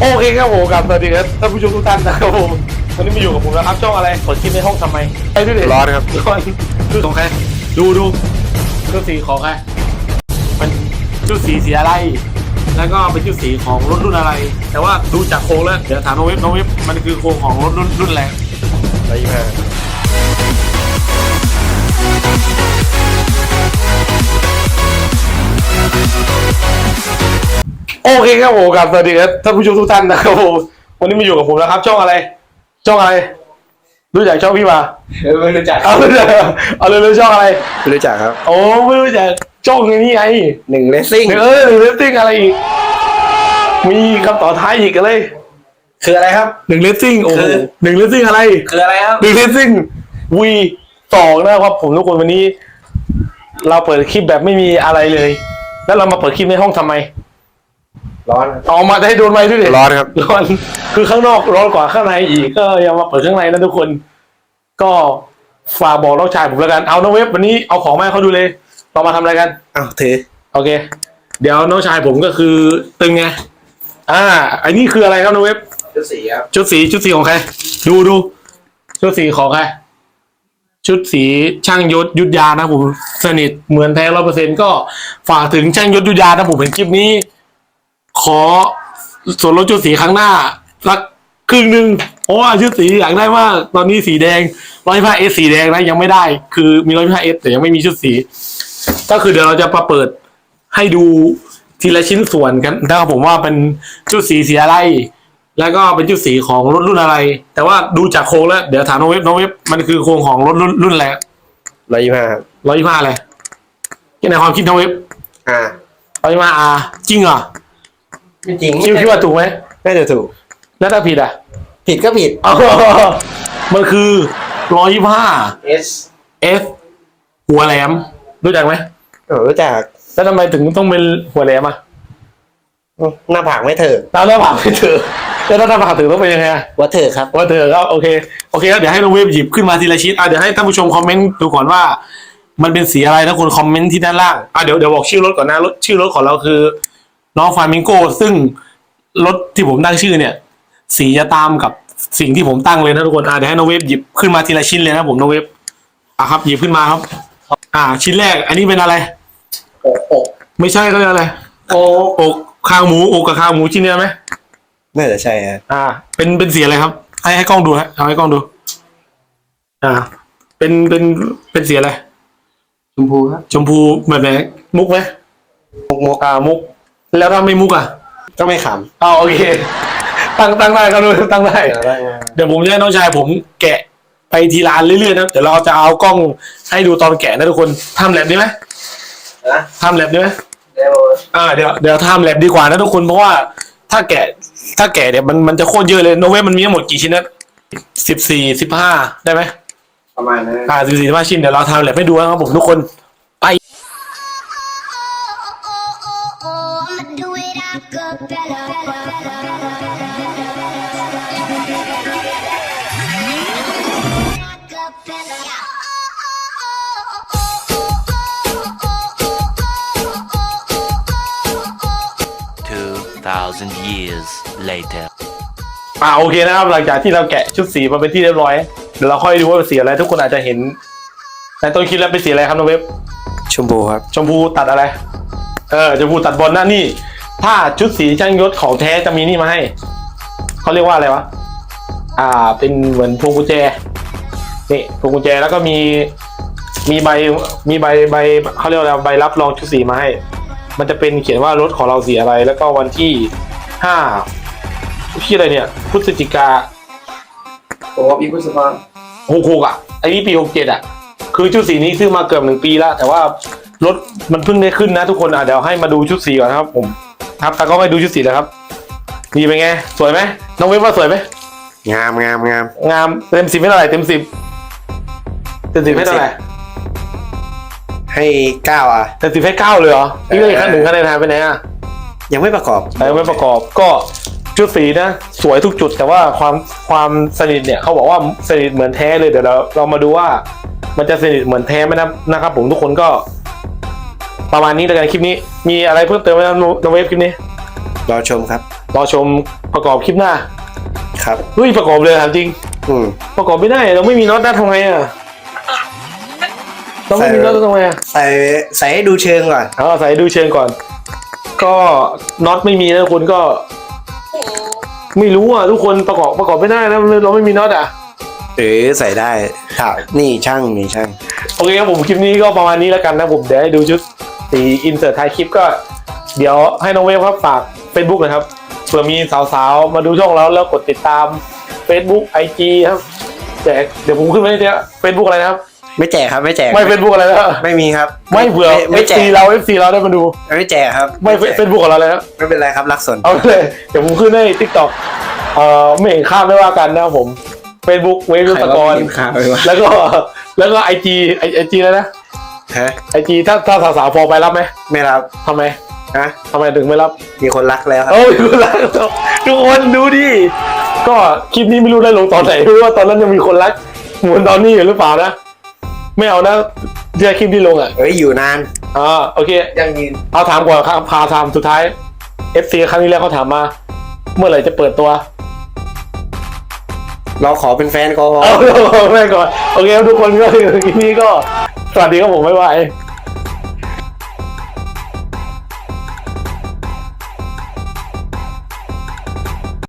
โอเคครับผมกับสวัสดีครับท่านผู้ชมทุกท่านนะครับผมวันนี้มาอยู่กับผมนะครับช่องอะไรกดคลิปในห้องทำไมไอ้ด้วยดิร้อนครับร้อนคือของใครดูดูชุดสีของใครมันชุดสีสีอะไร แล้วก็เป็นชุดสีของรถรุ่นอะไร แต่ว่าดูจากโครงแล้วเดี๋ยวถามน้องเว็บน้องเว็บมันคือโครงของรถรุ่นรุ่นอะไรร้อยยี่ห้า โอเคครับผมกับสวัสดีครับท่านผู้ชมทุกท่านนะครับผมวันนี้มาอยู่กับผมนะครับ ช่องอะไร ช่องอะไร รู้จักช่องพี่มาไม่รู้จักเอาเลยเอาเลยเลยช่องอะไรไม่รู้จักครับ โอ้ไม่รู้จักช่องนี้ไงหนึ่งเลสซิ่งเออเลสติ้งอะไรอีกมีคำต่อท้ายอีกเลย คืออะไรครับหนึ่งเลสติ้งโอ้โหคือหนึ่งเลสติ้งอะไร คืออะไรครับหนึ่งเลสติ้งวีสองนะครับผมทุกคนวันนี้ เราเปิดคลิปแบบไม่มีอะไรเลย แล้วเรามาเปิดคลิปในห้องทำไม ร้อนเอามาได้โดนไม้ด้วยดิร้อนครับ ร้อน คือข้างนอกร้อนกว่าข้างในอีกก็ยังมาเปิดข้างในนะทุกคน ก็ฝากบอกน้องชายผมแล้วกัน เอาน้องเว็บวันนี้เอาของมาให้เขาดูเลย เรามาทำอะไรกัน อ้าวถือโอเค เดี๋ยวน้องชายผมก็คือตึงไง อ่า อันนี้คืออะไรครับน้องเว็บ ชุดสีครับชุดสีชุดสีของใคร ดูดู ชุดสีของใคร ชุดสีช่างยศยุทธยานะผม สนิทเหมือนแท้ร้อยเปอร์เซ็นก็ฝากถึงช่างยศยุทธยานะผมเห็นคลิปนี้ ขอส่วนลดชุดสีครั้งหน้าสักครึ่งหนึ่งเพราะว่าชุดสีอยากได้มากตอนนี้สีแดงร้อยผ้าเอสสีแดงนะยังไม่ได้ คือมีร้อยผ้าเอสแต่ยังไม่มีชุดสี ก็คือเดี๋ยวเราจะมาเปิดให้ดูทีละชิ้นส่วนกันนะครับผมว่าเป็นชุดสีสีอะไร แล้วก็เป็นชุดสีของรถรุ่นอะไร แต่ว่าดูจากโครงแล้วเดี๋ยวถามน้องเว็บน้องเว็บมันคือโครงของรถรุ่นรุ่นอะไรร้อยยี่ห้าครับร้อยยี่ห้าอะไรในความคิดน้องเว็บอ่าร้อยยี่ห้าอาจริงเหรอไม่ จริงคิดคิดว่าถูกไหมน่าจะถูก แล้วถ้าผิดอะ ผิดก็ผิดอ๋อมันคือร้อยยี่ห้า S F หัวแหลม รู้จักไหมเออรู้จัก แล้วทำไมถึงต้องเป็นหัวแหลมอะ หน้าผากไม่เถอะตามหน้าผากไม่เถอะแล้วถ้าหน้าผากถึงต้องเป็นยังไงอะว่าเถอะครับว่าเธอก็โอเคโอเคแล้วเดี๋ยวให้น้องเวฟหยิบขึ้นมาทีละชิ้นอะเดี๋ยวให้ท่านผู้ชมคอมเมนต์ดูก่อนว่ามันเป็นสีอะไรนะคุณคอมเมนต์ที่ด้านล่างอะเดี๋ยวเดี๋ยวบอกชื่อรถก่อนนะรถชื่อรถของเราคือ น้องฟามิงโกซึ่งรถที่ผมตั้งชื่อเนี่ย สีจะตามกับสิ่งที่ผมตั้งเลยนะทุกคนอะเดี๋ยวให้น้องเวฟหยิบขึ้นมาทีละชิ้นเลยนะผมน้องเวฟอะครับหยิบขึ้นมาครับ อ่า ชิ้นแรก อันนี้เป็นอะไรอกอกไม่ใช่ก็เรียกอะไรโออกคางหมูอกกับคางหมูชิ้นเนี้ยไหมน่าจะใช่ฮะอ่า เป็นเป็นสีอะไรครับ ให้ให้กล้องดูฮะเอาให้กล้องดู อ่า เป็นเป็นเป็นสีอะไรชมพูครับชมพูแบบไหนมุกไหมมุกมุกอ่ามุก แล้วถ้าไม่มุกอะก็ไม่ขอ้าวโอเค ตั้งตั้งได้ครับดูตั้งได้ำได้เดี๋ยวผมจะให้น้องชายผมแกะไปทีละอันเรื่อยๆนะเดี๋ยวเราจะเอากล้องให้ดูตอนแกะนะทุกคนทำแลบดีไหมนะทำแลบดีไหมเดี๋ยวอ่าเดี๋ยวเดี๋ยวทำแลบดีกว่านะทุกคนเพราะว่าถ้าแกะถ้าแกะเนี่ยมันมันจะโคตรเยอะเลยโนเวมันมีทั้งหมดกี่ชิ้นนะสิบสี่สิบห้าได้ไหมประมาณนั้นอ่าสี่สี่ห้าชิ้นเดี๋ยวเราทำแลบให้ดูนะครับผมทุกคน it acapella. Acapella. 2,000 years later. อ่าโอเคนะครับหลังจากที่เราแกะชุดสีมาเป็นที่เรียบร้อยเดี๋ยวเราค่อยดูว่าเป็นสีอะไรทุกคนอาจจะเห็นในต้นคลิปแล้วเป็นสีอะไรครับน้องเว็บชมพูครับชมพูตัดอะไร เออชมพูตัดบอลนะนี่ ถ้าชุดสีช่างยศของแท้จะมีนี่มาให้ เขาเรียกว่าอะไรวะ อ่า เป็นเหมือนพวงกุญแจ นี่พวงกุญแจแล้วก็มี มีใบ มีใบใบเขาเรียกว่าอะไรใบรับรองชุดสีมาให้ มันจะเป็นเขียนว่ารถของเราสีอะไร แล้วก็วันที่ห้าที่อะไรเนี่ย พฤศจิกาโอ้พี่พุทธภาหกหกอะ ไอ้นี่ปีหกเจ็ดอะ คือชุดสีนี้ซื้อมาเกือบหนึ่งปีแล้ว แต่ว่ารถมันเพิ่งได้ขึ้นนะทุกคนอะเดี๋ยวให้มาดูชุดสีก่อนนะครับผม ครับแต่ก็ไปดูชุดสีแล้วครับนี่เป็นไง สวยไหมน้องเว็บว่าสวยไหมงามงามงามงามเต็มสิบให้เท่าไหร่เต็มสิบเต็มสิบให้เท่าไหร่ให้เก้าอะเต็มสิบให้เก้าเลยเหรอนี่ก็อีกขั้นหนึ่งคะแนนหายไปไหนอะยังไม่ประกอบแต่ไม่ประกอบก็ชุดสีนะ สวยทุกจุดแต่ว่าความความสนิทเนี่ยเขาบอกว่าสนิทเหมือนแท้เลยเดี๋ยวเราเรามาดูว่า มันจะสนิทเหมือนแท้ไหมนะนะครับผมทุกคนก็ ประมาณนี้แล้วกันคลิปนี้ มีอะไรเพิ่มเติมไหมนะน้องเวฟคลิปนี้รอชมครับรอชมประกอบคลิปหน้า ครับเฮ้ยประกอบเลยถามจริง อืมประกอบไม่ได้เราไม่มีน็อตนะทำไงอะเราไม่มีน็อตทำไงอะใส่ใส่ให้ดูเชิงก่อนเอาใส่ดูเชิงก่อน ก็น็อตไม่มีนะคุณก็ ไม่รู้อะทุกคนประกอบประกอบไม่ได้นะเราไม่มีน็อตอะหรือใส่ได้ครับนี่ช่างนี่ช่างโอเคครับผมคลิปนี้ก็ประมาณนี้แล้วกันนะผมเดี๋ยวให้ดูชุด สีอินเสิร์ตท้ายคลิปก็ เดี๋ยวให้น้องเวฟครับฝาก Facebook นะครับเผื่อมีสาวๆ มาดูช่องเราแล้วกดติดตาม Facebook IG ครับแจกเดี๋ยวผมขึ้นไว้เนี่ย Facebook อะไรนะครับ ไม่แจกครับไม่แจกไม่ Facebook อะไรนะไม่มีครับ ไม่เผื่อไม่แจ FC กเรา FC เราได้มาดู ไม่แจกครับ ไม่แจก Facebook ของเราเลยครับไม่เป็นไรครับรักสนเอาเลยเดี๋ยวผมขึ้นให้ TikTok เอ่อไม่เห็นข้ามไม่ว่ากันนะครับผม Facebook เวฟยุทธกรข่าวไปวะแล้วก็แล้วก็ไอจีไอจีแล้วนะ ฮะไอจีถ้าถ้าสาวๆพอไปรับไหมไม่รับทำไมฮะทำไมถึงไม่รับ มีคนรักแล้วครับ เอ้ยคุณรักทุกคนดูดิ ก็คลิปนี้ไม่รู้ได้ลงตอนไหนไม่รู้ว่าตอนนั้นยังมีคนรักเหมือนตอนนี้อยู่หรือเปล่านะ ไม่เอานะเจอคลิปที่ลงอะเอ้ยอยู่นานอ่าโอเค ยังยืนเอาถามก่อนครับพาถามสุดท้าย FC ครั้งนี้แล้วเขาถามมา เมื่อไหร่จะเปิดตัว เราขอเป็นแฟนก็พอเอาแม่ก่อนโอเคครับทุกคนก็คลิปนี้ก็ สวัสดีครับผมบ๊ายบาย